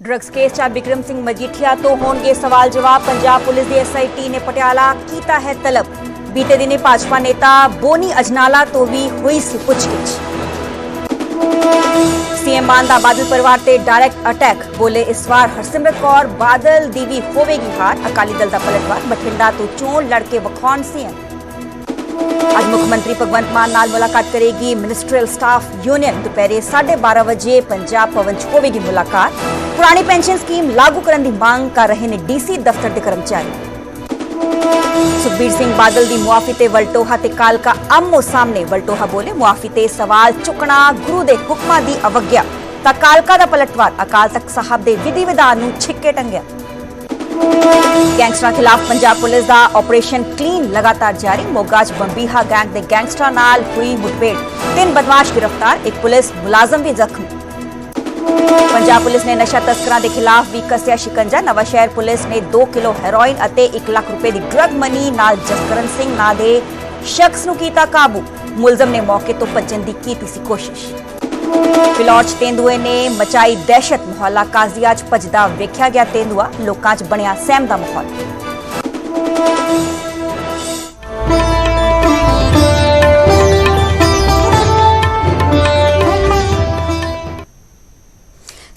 Drugs case 'ਚ ਬਿਕਰਮ ਸਿੰਘ ਮਜੀਠੀਆ ਤੋਂ ਹੋਣਗੇ ਸਵਾਲ ਜਵਾਬ। ਪੰਜਾਬ ਪੁਲਿਸ ਦੀ ਐਸਆਈਟੀ ਨੇ ਪਟਿਆਲਾ ਕੀਤਾ ਹੈ ਤਲਬ। ਬੀਤੇ ਦਿਨੀ ਭਾਜਪਾ ਨੇਤਾ ਬੋਨੀ ਅਜਨਾਲਾ ਤੋਂ ਵੀ ਹੋਈ ਸੀ ਪੁੱਛਗਿੱਛ। ਸੀਐਮ ਮਾਨ ਦਾ ਬਾਦਲ ਪਰਿਵਾਰ ਤੇ ਡਾਇਰੈਕਟ ਅਟੈਕ ਬੋਲੇ ਇਸ ਵਾਰ ਹਰਸਿਮਰਤ ਕੌਰ, ਬਾਦਲ ਦੀ ਵੀ ਹੋਵੇਗੀ ਹਾਰ। ਅਕਾਲੀ ਦਲ ਦਾ ਪਲਟਵਾਰ। ਬਠਿੰਡਾ ਤੋਂ ਚੋਣ ਲੜ ਕੇ ਵਖਾਉਣ ਸੀਐਮ। ਅੱਜ ਮੁੱਖ ਮੰਤਰੀ ਭਗਵੰਤ ਮਾਨ ਨਾਲ ਮੁਲਾਕਾਤ ਕਰੇਗੀ ਮਿਨਿਸਟਰੀਅਲ ਸਟਾਫ ਯੂਨੀਅਨ। ਦੁਪਹਿਰੇ 12:30 ਵਜੇ ਪੰਜਾਬ ਭਵਨ 'ਚ ਹੋਵੇਗੀ ਮੁਲਾਕਾਤ। ਪੁਰਾਣੀ ਪੈਨਸ਼ਨ ਸਕੀਮ ਲਾਗੂ ਕਰਨ ਦੀ ਮੰਗ ਕਰ ਰਹੇ ਨੇ ਡੀਸੀ ਦਫ਼ਤਰ ਦੇ ਕਰਮਚਾਰੀ। ਸੁਖਬੀਰ ਸਿੰਘ ਬਾਦਲ ਦੀ ਮੁਆਫੀ ਤੇ ਵਲਟੋਹਾ ਤੇ ਕਾਲਕਾ ਆਮੋ ਸਾਹਮਣੇ ਵਲਟੋਹਾ ਬੋਲੇ, ਮੁਆਫੀ ਤੇ ਸਵਾਲ ਚੁੱਕਣਾ ਗੁਰੂ ਦੇ ਹੁਕਮਾਂ ਦੀ ਅਵਗਿਆ। ਤਾਂ ਕਾਲਕਾ ਦਾ ਪਲਟਵਾਰ ਅਕਾਲ ਤਖਤ ਸਾਹਿਬ ਦੇ ਵਿਧੀ ਵਿਧਾਨ ਨੂੰ ਛਿੱਕੇ ਟੰਗਿਆ। ਗੈਂਗਸਟਰਾਂ ਖਿਲਾਫ ਪੰਜਾਬ ਪੁਲਿਸ ਦਾ ਆਪਰੇਸ਼ਨ ਕਲੀਨ ਲਗਾਤਾਰ ਜਾਰੀ। ਮੋਗਾ 'ਚ ਬੰਬੀਹਾ ਗੈਂਗ ਦੇ ਗੈਂਗਸਟਰਾਂ ਨਾਲ ਹੋਈ ਮੁਠਭੇੜ ਤਿੰਨ ਬਦਮਾਸ਼ ਗ੍ਰਿਫਤਾਰ, ਇੱਕ ਪੁਲਿਸ ਮੁਲਾਜ਼ਮ ਵੀ ਜ਼ਖਮੀ। ਪੰਜਾਬ ਪੁਲਿਸ ਨੇ ਨਸ਼ਾ ਤਸਕਰਾਂ ਦੇ ਖਿਲਾਫ ਵੀ ਕੱਸਿਆ ਸ਼ਿਕੰਜਾ। ਨਵਾਂਸ਼ਹਿਰ ਪੁਲਿਸ ਨੇ 2 ਕਿਲੋ ਹੈਰੋਇਨ ਅਤੇ 1 ਲੱਖ ਰੁਪਏ ਦੀ ਡਰੱਗ ਮਨੀ ਨਾਲ ਜਸਕਰਨ ਸਿੰਘ ਨਾਂ ਦੇ ਸ਼ਖਸ ਨੂੰ ਕੀਤਾ ਕਾਬੂ। ਮੁਲਜ਼ਮ ਨੇ ਮੌਕੇ ਤੋਂ ਭੱਜਣ ਦੀ ਕੀਤੀ ਸੀ ਕੋਸ਼ਿਸ਼। ਫਿਲੌਰ 'ਚ ਤੇਂਦੂਏ ਨੇ ਮਚਾਈ ਦਹਿਸ਼ਤ ਮੁਹੱਲਾ ਕਾਜ਼ੀਆ 'ਚ ਭੱਜਦਾ ਵੇਖਿਆ ਗਿਆ ਤੇਂਦੂਆ। ਲੋਕਾਂ 'ਚ ਬਣਿਆ ਸਹਿਮ ਦਾ ਮਾਹੌਲ।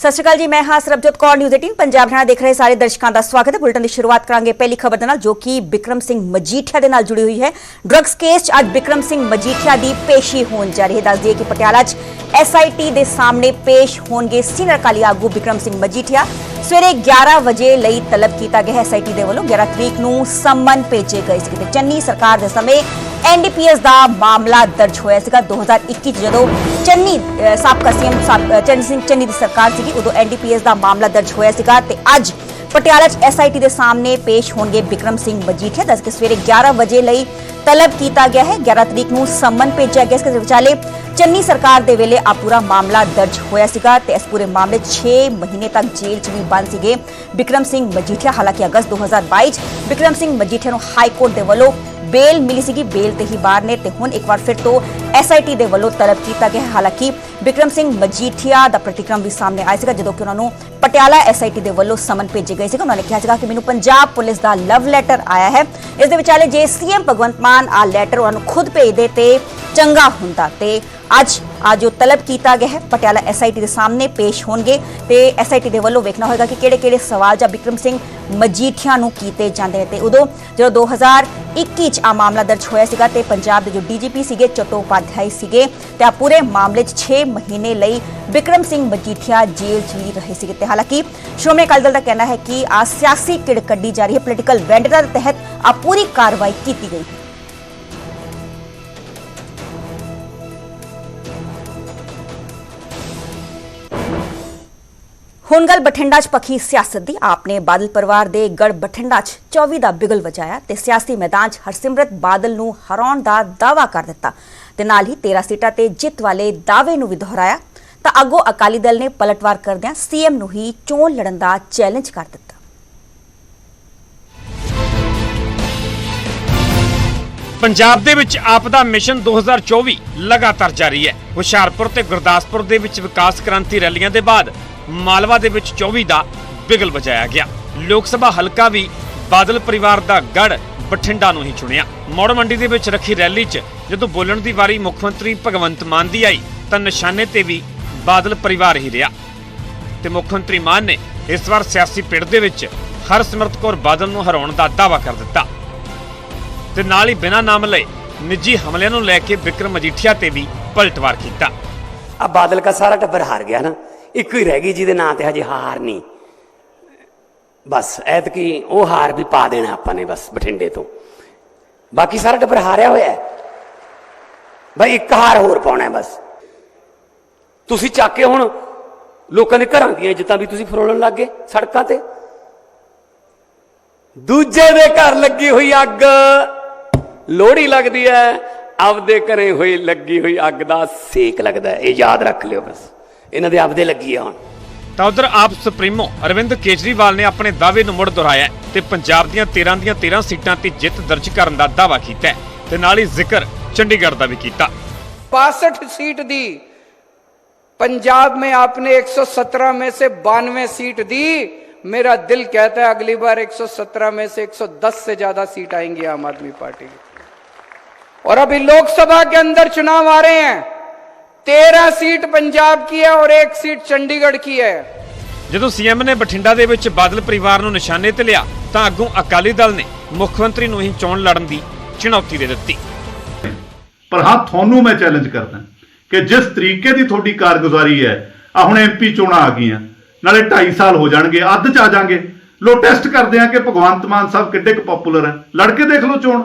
ਸਤਿ ਸ਼੍ਰੀ ਅਕਾਲ ਜੀ, ਮੈਂ ਹਾਂ ਸਰਬਜੋਤ ਕੌਰ ਨਿਊਜ਼ 18 ਪੰਜਾਬ ਹਰਿਆਣਾ ਦੇਖ ਰਹੇ ਸਾਰੇ ਦਰਸ਼ਕਾਂ ਦਾ ਸਵਾਗਤ ਹੈ। ਬੁਲਟਨ ਦੀ ਸ਼ੁਰੂਆਤ ਕਰਾਂਗੇ ਪਹਿਲੀ ਖਬਰ ਦੇ ਨਾਲ, ਜੋ ਕਿ ਬਿਕਰਮ ਸਿੰਘ ਮਜੀਠੀਆ ਦੇ ਨਾਲ ਜੁੜੀ ਹੋਈ ਹੈ। ਡਰੱਗਸ ਕੇਸ 'ਚ ਅੱਜ ਬਿਕਰਮ ਸਿੰਘ ਮਜੀਠੀਆ ਦੀ ਪੇਸ਼ੀ ਹੋਣ ਜਾ ਰਹੀ ਹੈ। ਦੱਸ ਦਈਏ ਕਿ ਪਟਿਆਲਾ 'ਚ ਐਸਆਈਟੀ ਦੇ ਸਾਹਮਣੇ ਪੇਸ਼ ਹੋਣਗੇ ਸੀਨੀਅਰ ਅਕਾਲੀ ਆਗੂ ਬਿਕਰਮ ਸਿੰਘ ਮਜੀਠੀਆ। ਸਵੇਰੇ 11 ਵਜੇ ਲਈ ਤਲਬ ਕੀਤਾ ਗਿਆ ਹੈ ਐਸਆਈਟੀ ਦੇ ਵੱਲੋਂ 11 ਤਰੀਕ ਨੂੰ ਸੰਮਨ ਭੇਜੇ ਗਏ ਸੀ ਤੇ ਚੰਨੀ ਸਰਕਾਰ ਦੇ ਸਮੇਂ ਐਨਡੀਪੀਐਸ ਦਾ ਮਾਮਲਾ ਦਰਜ ਹੋਇਆ ਸੀਗਾ। 2021 ਚ ਜਦੋਂ ਚੰਨੀ ਸਾਬਕਾ ਸੀਐਮ, ਸਾਬ- ਚੰਨੀ ਸਿੰਘ, ਚੰਨੀ ਦੀ ਸਰਕਾਰ ਸੀਗੀ, ਉਦੋਂ ਐਨਡੀਪੀਐਸ ਦਾ ਮਾਮਲਾ ਦਰਜ ਹੋਇਆ ਸੀਗਾ ਤੇ ਅੱਜ ਪਟਿਆਲਾ ਚ ਐਸਆਈਟੀ ਦੇ ਸਾਹਮਣੇ ਪੇਸ਼ ਹੋਣਗੇ ਬਿਕਰਮ ਸਿੰਘ ਮਜੀਠੀਆ। ਦੱਸ ਕੇ ਸਵੇਰੇ 11 ਵਜੇ ਲਈ ਤਲਬ ਕੀਤਾ ਗਿਆ ਹੈ। 11 ਤਰੀਕ ਨੂੰ ਸੰਮਨ ਭੇਜਿਆ ਗਿਆ। ਇਸ ਦੇ ਵਿਚਾਲੇ ਚੰਨੀ ਸਰਕਾਰ ਦੇ ਵੇਲੇ ਆ ਪੂਰਾ ਮਾਮਲਾ ਦਰਜ ਹੋਇਆ ਸੀਗਾ ਤੇ ਇਸ ਪੂਰੇ ਮਾਮਲੇ 'ਚ 6 ਮਹੀਨੇ ਤੱਕ ਜੇਲ੍ਹ 'ਚ ਵੀ ਬੰਦ ਸੀਗੇ ਬਿਕਰਮ ਸਿੰਘ ਮਜੀਠੀਆ। ਹਾਲਾਂਕਿ ਅਗਸਤ 2022 'ਚ ਬਿਕਰਮ ਸਿੰਘ ਮਜੀਠੀਆ ਨੂੰ ਹਾਈ ਕੋਰਟ ਦੇ ਵੱਲੋਂ ਬੇਲ ਮਿਲੀ ਸੀਗੀ, ਬੇਲ ਤੇ ਹੀ ਬਾਹਰ ਨੇ ਤੇ ਹੁਣ ਇੱਕ ਵਾਰ ਫਿਰ ਤੋਂ ਐਸਆਈਟੀ ਦੇ ਵੱਲੋਂ ਤਲਬ ਕੀਤਾ ਗਿਆ ਹਾਲਾਂਕਿ ਬਿਕਰਮ ਸਿੰਘ ਮਜੀਠੀਆ ਦਾ ਪ੍ਰਤੀਕਰਮ ਵੀ ਸਾਹਮਣੇ ਆਇਆ ਸੀਗਾ, ਜਦੋਂ ਕਿ ਉਹਨਾਂ ਨੂੰ ਪਟਿਆਲਾ ਐਸਆਈਟੀ ਦੇ ਵੱਲੋਂ ਸਮਨ ਭੇਜੇ ਗਏ ਸੀਗੇ। ਉਹਨਾਂ ਨੇ ਕਿਹਾ ਸੀਗਾ ਕਿ ਮੈਨੂੰ ਪੰਜਾਬ ਪੁਲਿਸ ਦਾ ਲਵ ਲੈਟਰ ਆਇਆ ਹੈ। ਇਸ ਦੇ ਵਿਚਾਲੇ ਜੇ ਸੀਐਮ ਭਗਵੰਤ ਮਾਨ ਆ ਲੈਟਰ ਉਹਨਾਂ ਨੂੰ ਖੁਦ ਭੇਜਦੇ ਤੇ ਚੰਗਾ ਹੁੰਦਾ ਤੇ ਅੱਜ ਆ ਜੋ ਤਲਬ ਕੀਤਾ ਗਿਆ ਹੈ ਪਟਿਆਲਾ ਐਸਆਈਟੀ ਦੇ ਸਾਹਮਣੇ ਪੇਸ਼ ਹੋਣਗੇ ਤੇ ਐਸਆਈਟੀ ਦੇ ਵੱਲੋਂ ਵੇਖਣਾ ਹੋਏਗਾ ਕਿ ਕਿਹੜੇ-ਕਿਹੜੇ ਸਵਾਲ ਜਾਂ ਬਿਕਰਮ ਸਿੰਘ ਮਜੀਠੀਆ ਨੂੰ ਕੀਤੇ ਜਾਂਦੇ ਨੇ ਤੇ ਉਦੋਂ ਜਦੋਂ 2021 ਚ ਆ ਮਾਮਲਾ ਦਰਜ ਹੋਇਆ ਸੀਗਾ ਤੇ ਪੰਜਾਬ ਦੇ ਜੋ ਡੀਜੀਪੀ ਸੀਗੇ ਚਟੋਪਾਧਿਆਇ ਸੀਗੇ ਤੇ ਆ ਪੂਰੇ ਮਾਮਲੇ 'ਚ 6 ਮਹੀਨੇ ਲਈ ਬਿਕਰਮ ਸਿੰਘ ਮਜੀਠੀਆ ਜੇਲ੍ਹ 'ਚ ਵੀ ਰਹੇ ਸੀਗੇ ਤੇ ਹਾਲਾਂਕਿ ਸ਼੍ਰੋਮਣੀ ਅਕਾਲੀ ਦਲ ਦਾ ਕਹਿਣਾ ਹੈ ਕਿ ਆ ਸਿਆਸੀ ਕਿੜ ਕੱਢੀ ਜਾ ਰਹੀ ਹੈ ਪੋਲੀਟੀਕਲ ਵੈਂਡਰਾ ਦੇ ਤਹਿਤ ਆ ਪੂਰੀ ਕਾਰਵਾਈ ਕੀਤੀ ਗਈ ਹੁਣ ਗੱਲ ਬਠਿੰਡਾ 'ਚ ਪੱਖੀ ਸਿਆਸਤ ਦੀ। ਆਪਨੇ ਬਾਦਲ ਪਰਿਵਾਰ ਦੇ ਗੜ ਬਠਿੰਡਾ 'ਚ 24 ਦਾ ਬਿਗਲ ਵਜਾਇਆ ਤੇ ਸਿਆਸੀ ਮੈਦਾਨ 'ਚ ਹਰਸਿਮਰਤ ਬਾਦਲ ਨੂੰ ਹਰਾਉਣ ਦਾ ਦਾਅਵਾ ਕਰ ਦਿੱਤਾ। ਤੇ ਨਾਲ ਹੀ 13 ਸੀਟਾਂ ਤੇ ਜਿੱਤ ਵਾਲੇ ਦਾਅਵੇ ਨੂੰ ਵੀ ਦੁਹਰਾਇਆ। ਤਾਂ ਅੱਗੋਂ ਅਕਾਲੀ ਦਲ ਨੇ ਪਲਟਵਾਰ ਕਰਦਿਆਂ ਸੀਐਮ ਨੂੰ ਹੀ ਚੋਣ ਲੜਨ ਦਾ ਚੈਲੰਜ ਕਰ ਦਿੱਤਾ। ਪੰਜਾਬ ਦੇ ਵਿੱਚ ਆਪ ਦਾ ਮਿਸ਼ਨ 2024 ਲਗਾਤਾਰ ਜਾਰੀ ਹੈ। ਹੁਸ਼ਿਆਰਪੁਰ ਤੇ ਗੁਰਦਾਸਪੁਰ ਦੇ ਵਿੱਚ ਵਿਕਾਸ ਕ੍ਰਾਂਤੀ ਰੈਲੀਆਂ ਦੇ ਬਾਅਦ ਮਾਲਵਾ ਦੇ ਵਿੱਚ 24 ਦਾ ਬਿਗਲ ਵਜਾਇਆ ਗਿਆ। ਲੋਕ ਸਭਾ ਹਲਕਾ ਵੀ ਬਾਦਲ ਪਰਿਵਾਰ ਦਾ ਗੜ ਬਠਿੰਡਾ ਨੂੰ ਹੀ ਚੁਣਿਆ। ਮੋੜ ਮੰਡੀ ਦੇ ਵਿੱਚ ਰੱਖੀ ਰੈਲੀ 'ਚ ਜਦੋਂ ਬੋਲਣ ਦੀ ਵਾਰੀ ਮੁੱਖ ਮੰਤਰੀ ਭਗਵੰਤ ਮਾਨ ਦੀ ਆਈ, ਤਾਂ ਨਿਸ਼ਾਨੇ ਤੇ ਵੀ ਬਾਦਲ ਪਰਿਵਾਰ ਹੀ ਰਿਹਾ। ਤੇ ਮੁੱਖ ਮੰਤਰੀ ਮਾਨ ਨੇ ਇਸ ਵਾਰ ਸਿਆਸੀ ਪਿੜ ਦੇ ਵਿੱਚ ਹਰਸਿਮਰਤ ਕੌਰ ਬਾਦਲ ਨੂੰ ਹਰਾਉਣ ਦਾ ਦਾਅਵਾ ਕਰ ਦਿੱਤਾ। ਤੇ ਨਾਲ ਹੀ ਬਿਨਾਂ ਨਾਮ ਲਏ ਨਿੱਜੀ ਹਮਲਿਆਂ ਨੂੰ ਲੈ ਕੇ ਵਿਕਰਮ ਮਜੀਠੀਆ ਤੇ ਵੀ ਪਲਟਵਾਰ ਕੀਤਾ। ਆ ਬਾਦਲ ਦਾ ਸਾਰਾ ਟੱਬਰ ਹਾਰ ਗਿਆ ਨਾ। ਇੱਕ ਹੀ ਰਹਿ ਗਈ, ਜਿਹਦੇ ਨਾਂ ਤੇ ਹਜੇ ਹਾਰ ਨਹੀਂ। ਬਸ, ਐਤਕੀ ਉਹ ਹਾਰ ਵੀ ਪਾ ਦੇਣਾ ਆਪਾਂ ਨੇ ਬਸ ਬਠਿੰਡੇ ਤੋਂ। ਬਾਕੀ ਸਾਰਾ ਟੱਬਰ ਹਾਰਿਆ ਹੋਇਆ ਹੈ। ਬਈ ਇੱਕ ਹਾਰ ਹੋਰ ਪਾਉਣਾ ਹੈ ਬਸ। ਤੁਸੀਂ ਚੱਕ ਕੇ ਹੁਣ ਲੋਕਾਂ ਦੇ ਘਰਾਂ ਦੀਆਂ ਇੱਜ਼ਤਾਂ ਵੀ ਤੁਸੀਂ ਫਰੋਲਣ ਲੱਗ ਗਏ ਸੜਕਾਂ ਤੇ। ਦੂਜੇ ਦੇ ਘਰ ਲੱਗੀ ਹੋਈ ਅੱਗ। ਲੋਹੜੀ ਲੱਗਦੀ ਹੈ, ਆਪਦੇ ਘਰੇ ਹੋਈ ਲੱਗੀ ਹੋਈ ਅੱਗ ਦਾ ਸੇਕ ਲੱਗਦਾ ਹੈ। ਇਹ ਯਾਦ ਰੱਖ ਲਿਓ ਬਸ। ਇਹਨਾਂ ਦੇ ਆਪਦੇ ਲੱਗੀ ਆ ਹੁਣ ਤਾਂ ਉਧਰ ਆਪ ਸੁਪਰੀਮੋ ਅਰਵਿੰਦ ਕੇਜਰੀਵਾਲ ਨੇ ਆਪਣੇ ਦਾਅਵੇ ਨੂੰ ਮੁੜ ਦੁਹਰਾਇਆ ਹੈ ਤੇ ਪੰਜਾਬ ਦੀਆਂ 13 ਦੀਆਂ 13 ਸੀਟਾਂ ਤੇ ਜਿੱਤ ਦਰਜ ਕਰਨ ਦਾ ਦਾਅਵਾ ਕੀਤਾ ਹੈ ਤੇ ਨਾਲ ਹੀ ਜ਼ਿਕਰ ਚੰਡੀਗੜ੍ਹ ਦਾ ਵੀ ਕੀਤਾ 62 ਸੀਟ ਦੀ पंजाब में आपने 117 में से बानवे सीट दी मेरा दिल कहता है अगली बार 117 में से 110 से ज्यादा सीट आएंगी आम आदमी पार्टी की और अभी लोकसभा के अंदर चुनाव आ रहे हैं तेरह सीट पंजाब की है और एक सीट चंडीगढ़ की है ਜਦੋਂ ਸੀਐਮ ਨੇ ਬਠਿੰਡਾ ਦੇ ਵਿੱਚ ਬਾਦਲ ਪਰਿਵਾਰ ਨੂੰ ਨਿਸ਼ਾਨੇ ਤੇ ਲਿਆ ਤਾਂ ਅੱਗੋਂ ਅਕਾਲੀ ਦਲ ਨੇ ਮੁੱਖ ਮੰਤਰੀ ਨੂੰ ਹੀ ਚੋਣ ਲੜਨ ਦੀ ਚੁਣੌਤੀ ਦੇ ਦਿੱਤੀ ਪਰ ਹਾਂ ਤੁਹਾਨੂੰ ਮੈਂ ਚੈਲੰਜ ਕਰਦਾ ਕਿ ਜਿਸ ਤਰੀਕੇ ਦੀ ਤੁਹਾਡੀ ਕਾਰਗੁਜ਼ਾਰੀ ਹੈ ਆ ਹੁਣ ਐਮਪੀ ਚੋਣਾਂ ਆ ਗਈਆਂ ਨਾਲੇ 2.5 ਸਾਲ ਹੋ ਜਾਣਗੇ ਅੱਧ ਚ ਆ ਜਾਣਗੇ ਲੋ ਟੈਸਟ ਕਰਦੇ ਆ ਕਿ ਭਗਵੰਤ ਮਾਨ ਸਾਹਿਬ ਕਿੱਡੇ ਕੁ ਪਪੂਲਰ ਹੈ ਲੜ ਕੇ ਦੇਖ ਲਓ ਚੋਣ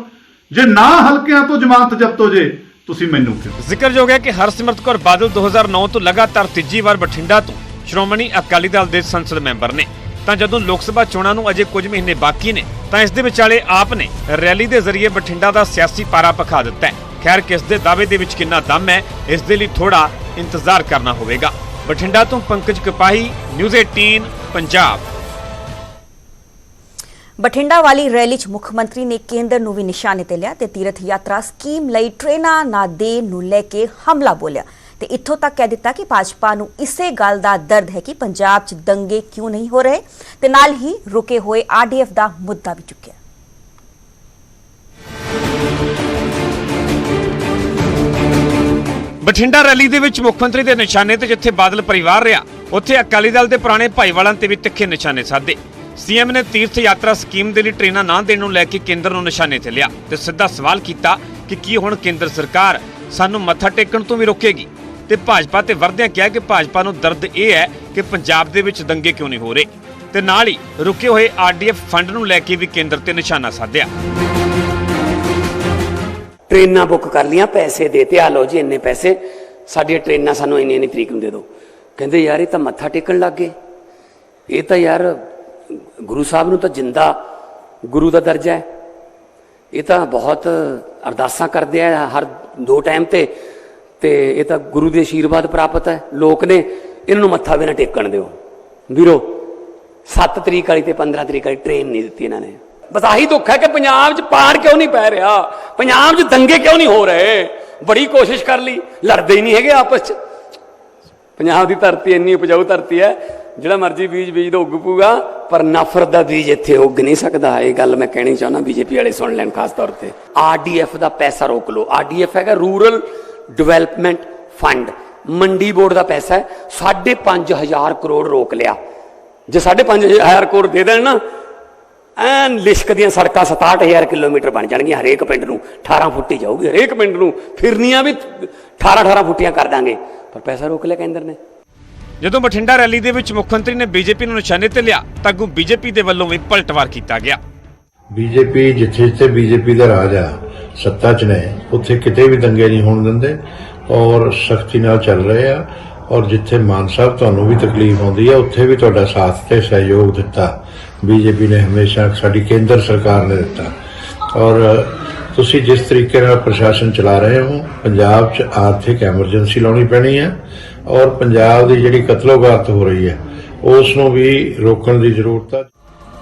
ਜੇ ਨਾ ਹਲਕਿਆਂ ਤੋਂ ਜ਼ਮਾਨਤ ਜ਼ਬਤ ਹੋ ਜੇ ਤੁਸੀਂ ਮੈਨੂੰ ਕਿਉਂ? ਜ਼ਿਕਰਯੋਗ ਹੈ ਕਿ ਹਰਸਿਮਰਤ ਕੌਰ ਬਾਦਲ 2009 ਤੋਂ ਲਗਾਤਾਰ ਤੀਜੀ ਵਾਰ ਬਠਿੰਡਾ ਤੋਂ ਸ਼੍ਰੋਮਣੀ ਅਕਾਲੀ ਦਲ ਦੇ ਸੰਸਦ ਮੈਂਬਰ ਨੇ। ਤਾਂ ਜਦੋਂ ਲੋਕ ਸਭਾ ਚੋਣਾਂ ਨੂੰ ਅਜੇ ਕੁਝ ਮਹੀਨੇ ਬਾਕੀ ਨੇ, ਤਾਂ ਇਸ ਦੇ ਵਿਚਾਲੇ ਆਪ ਨੇ ਰੈਲੀ ਦੇ ਜ਼ਰੀਏ ਬਠਿੰਡਾ ਦਾ ਸਿਆਸੀ ਪਾਰਾ ਪਖਾ ਦਿੱਤਾ ਹੈ। ਖੈਰ, ਕਿਸ ਦੇ ਦਾਅਵੇ ਦੇ ਵਿੱਚ ਕਿੰਨਾ ਦਮ ਹੈ, ਇਸ ਦੇ ਲਈ ਥੋੜਾ ਇੰਤਜ਼ਾਰ ਕਰਨਾ ਹੋਵੇਗਾ। ਬਠਿੰਡਾ ਤੋਂ ਪੰਕਜ ਕਪਾਹੀ ਨਿਊਜ਼ 18 ਪੰਜਾਬ। ਬਠਿੰਡਾ ਵਾਲੀ ਰੈਲੀ 'ਚ ਮੁੱਖ ਮੰਤਰੀ ਨੇ ਕੇਂਦਰ ਨੂੰ ਵੀ ਨਿਸ਼ਾਨੇ ਤੇ ਲਿਆ ਤੇ ਤੀਰਥ ਯਾਤਰਾ ਸਕੀਮ ਲਈ ਟ੍ਰੇਨਾਂ ਨਾ ਦੇਣ ਨੂੰ ਲੈ ਕੇ ਹਮਲਾ ਬੋਲਿਆ। ਤੇ ਇੱਥੋਂ ਤੱਕ ਕਹਿ ਦਿੱਤਾ ਕਿ ਭਾਜਪਾ ਨੂੰ ਇਸੇ ਗੱਲ ਦਾ ਦਰਦ ਹੈ ਕਿ ਪੰਜਾਬ 'ਚ ਦੰਗੇ ਕਿਉਂ ਨਹੀਂ ਹੋ ਰਹੇ ਤੇ ਨਾਲ ਹੀ ਰੁਕੇ ਹੋਏ ਆਰਡੀਐਫ ਦਾ ਮੁੱਦਾ ਵੀ ਚੁੱਕਿਆ। ਬਠਿੰਡਾ ਰੈਲੀ ਦੇ ਵਿੱਚ ਮੁੱਖ ਮੰਤਰੀ ਦੇ ਨਿਸ਼ਾਨੇ ਤੇ ਜਿੱਥੇ ਬਾਦਲ ਪਰਿਵਾਰ ਰਿਹਾ, ਉੱਥੇ ਅਕਾਲੀ ਦਲ ਦੇ ਪੁਰਾਣੇ ਭਾਈਵਾਲਾਂ ਤੇ ਵੀ ਤਿੱਖੇ ਨਿਸ਼ਾਨੇ ਸਾਧੇ। ਸੀਐਮ ਨੇ ਤੀਰਥ ਯਾਤਰਾ ਸਕੀਮ ਦੇ ਲਈ ਟ੍ਰੇਨਾਂ ਨਾ ਦੇਣ ਨੂੰ ਲੈ ਕੇ ਕੇਂਦਰ ਨੂੰ ਨਿਸ਼ਾਨੇ ਤੇ ਲਿਆ ਤੇ ਸਿੱਧਾ ਸਵਾਲ ਕੀਤਾ ਕਿ ਕੀ ਹੁਣ ਕੇਂਦਰ ਸਰਕਾਰ ਸਾਨੂੰ ਮੱਥਾ ਟੇਕਣ ਤੋਂ ਵੀ ਰੋਕੇਗੀ? ਤੇ ਭਾਜਪਾ ਤੇ ਵਰਦਿਆਂ ਕਿਹਾ ਕਿ ਭਾਜਪਾ ਨੂੰ ਦਰਦ ਇਹ ਹੈ ਕਿ ਪੰਜਾਬ ਦੇ ਵਿੱਚ ਦੰਗੇ ਕਿਉਂ ਨਹੀਂ ਹੋ ਰਹੇ? ਤੇ ਨਾਲ ਹੀ ਰੁਕੇ ਹੋਏ ਆਰਡੀਐਫ ਫੰਡ ਨੂੰ ਲੈ ਕੇ ਵੀ ਕੇਂਦਰ ਤੇ ਨਿਸ਼ਾਨਾ ਸਾਧਿਆ। ਟ੍ਰੇਨਾਂ ਬੁੱਕ ਕਰ ਲੀਆਂ ਪੈਸੇ ਦੇਤੇ ਆ ਲਓ ਜੀ ਇੰਨੇ ਪੈਸੇ, ਸਾਡੀਆਂ ਟ੍ਰੇਨਾਂ ਸਾਨੂੰ ਇੰਨੀ ਇੰਨੀ ਤਰੀਕ ਨੂੰ ਦੇ ਦਿਓ। ਕਹਿੰਦੇ ਯਾਰ ਇਹ ਤਾਂ ਮੱਥਾ ਟੇਕਣ ਲੱਗ ਗਏ। ਇਹ ਤਾਂ ਯਾਰ ਗੁਰੂ ਸਾਹਿਬ ਨੂੰ ਤਾਂ ਜਿੰਦਾ ਗੁਰੂ ਦਾ ਦਰਜਾ ਹੈ। ਇਹ ਤਾਂ ਬਹੁਤ ਅਰਦਾਸਾਂ ਕਰਦੇ ਆ ਹਰ ਦੋ ਟਾਈਮ ਤੇ ਤੇ ਇਹ ਤਾਂ ਗੁਰੂ ਦੇ ਆਸ਼ੀਰਵਾਦ ਪ੍ਰਾਪਤ ਹੈ। ਲੋਕ ਨੇ ਇਹਨਾਂ ਨੂੰ ਮੱਥਾ ਵੀ ਨਾ ਟੇਕਣ ਦਿਓ। ਵੀਰੋ 7 ਤਰੀਕ ਵਾਲੀ ਤੇ 15 ਤਰੀਕ ਵਾਲੀ ਟ੍ਰੇਨ ਨਹੀਂ ਦਿੱਤੀ ਇਹਨਾਂ ਨੇ। ਬਸ ਆਹੀ ਦੁੱਖ ਹੈ ਕਿ ਪੰਜਾਬ 'ਚ ਪਾੜ ਕਿਉਂ ਨਹੀਂ ਪੈ ਰਿਹਾ? ਪੰਜਾਬ 'ਚ ਦੰਗੇ ਕਿਉਂ ਨਹੀਂ ਹੋ ਰਹੇ? ਬੜੀ ਕੋਸ਼ਿਸ਼ ਕਰ ਲਈ, ਲੜਦੇ ਹੀ ਨਹੀਂ ਹੈਗੇ ਆਪਸ 'ਚ। ਪੰਜਾਬ ਦੀ ਧਰਤੀ ਇੰਨੀ ਉਪਜਾਊ ਧਰਤੀ ਹੈ ਜਿਹੜਾ ਮਰਜ਼ੀ ਬੀਜ ਬੀਜ ਦੋ ਉੱਗ ਪੂਗਾ, ਪਰ ਨਫ਼ਰਤ ਦਾ ਬੀਜ ਇੱਥੇ ਉੱਗ ਨਹੀਂ ਸਕਦਾ। ਇਹ ਗੱਲ ਮੈਂ ਕਹਿਣੀ ਚਾਹੁੰਦਾ ਬੀਜੇਪੀ ਵਾਲੇ ਸੁਣ ਲੈਣ, ਖਾਸ ਤੌਰ ਤੇ। ਆਰਡੀਐਫ ਦਾ ਪੈਸਾ ਰੋਕ ਲਓ। ਆਰਡੀਐਫ ਹੈਗਾ rural development fund. Mandi board ਦਾ ਪੈਸਾ ਹੈ। 5500 ਕਰੋੜ ਰੋਕ ਲਿਆ। ਜੇ 5500 ਕਰੋੜ ਦੇ ਦੇਣ ਨਾ, ਐਨ ਲਿਸ਼ਕ ਦੀਆਂ ਸੜਕਾਂ 67000 ਕਿਲੋਮੀਟਰ ਬਣ ਜਾਣਗੀਆਂ ਹਰੇਕ ਪਿੰਡ ਨੂੰ। 18 ਫੁੱਟੀ ਜਾਊਗੀ ਹਰੇਕ ਪਿੰਡ ਨੂੰ। ਫਿਰਨੀਆਂ ਵੀ 18 18 ਫੁੱਟੀਆਂ ਕਰ ਦਾਂਗੇ। ਪਰ ਪੈਸਾ ਰੋਕ ਲਿਆ ਕੇਂਦਰ ਨੇ। ਜਦੋਂ ਬਠਿੰਡਾ ਰੈਲੀ ਦੇ ਵਿੱਚ ਮੁੱਖ ਮੰਤਰੀ ਨੇ ਬੀਜੇਪੀ ਨੂੰ ਨਿਸ਼ਾਨੇ ਤੇ ਲਿਆ, ਤਾਂ ਅੱਗੋਂ ਬੀਜੇਪੀ ਦੇ ਵੱਲੋਂ ਵੀ ਪਲਟਵਾਰ ਕੀਤਾ ਗਿਆ। ਬੀਜੇਪੀ ਜਿੱਥੇ ਜਿੱਥੇ ਬੀਜੇਪੀ ਦਾ ਰਾਜ ਆ, ਸੱਤਾ 'ਚ ਨੇ, ਉੱਥੇ ਕਿਤੇ ਵੀ ਦੰਗੇ ਨਹੀਂ ਹੋਣ ਦਿੰਦੇ, ਔਰ ਸਖਤੀ ਨਾਲ ਚੱਲ ਰਹੇ ਆ, ਔਰ ਜਿੱਥੇ ਮਾਨ ਸਾਹਿਬ ਤੁਹਾਨੂੰ ਵੀ ਤਕਲੀਫ ਆਉਂਦੀ ਆ, ਉੱਥੇ ਵੀ ਤੁਹਾਡਾ ਸਾਥ ਤੇ ਸਹਿਯੋਗ ਦਿੱਤਾ। ਬੀਜੇਪੀ ਨੇ ਹਮੇਸ਼ਾ ਸਾਡੀ ਕੇਂਦਰ ਸਰਕਾਰ ਨੇ ਦਿੱਤਾ। ਔਰ ਤੁਸੀਂ ਜਿਸ ਤਰੀਕੇ ਨਾਲ ਪ੍ਰਸ਼ਾਸਨ ਚਲਾ ਰਹੇ ਹੋ, ਪੰਜਾਬ 'ਚ ਆਰਥਿਕ ਐਮਰਜੈਂਸੀ ਲਾਉਣੀ ਪੈਣੀ ਹੈ ਔਰ ਪੰਜਾਬ ਦੀ ਜਿਹੜੀ ਕਤਲੋਗਾਰਤ ਹੋ ਰਹੀ ਹੈ ਉਸ ਨੂੰ ਵੀ ਰੋਕਣ ਦੀ ਜ਼ਰੂਰਤ ਹੈ।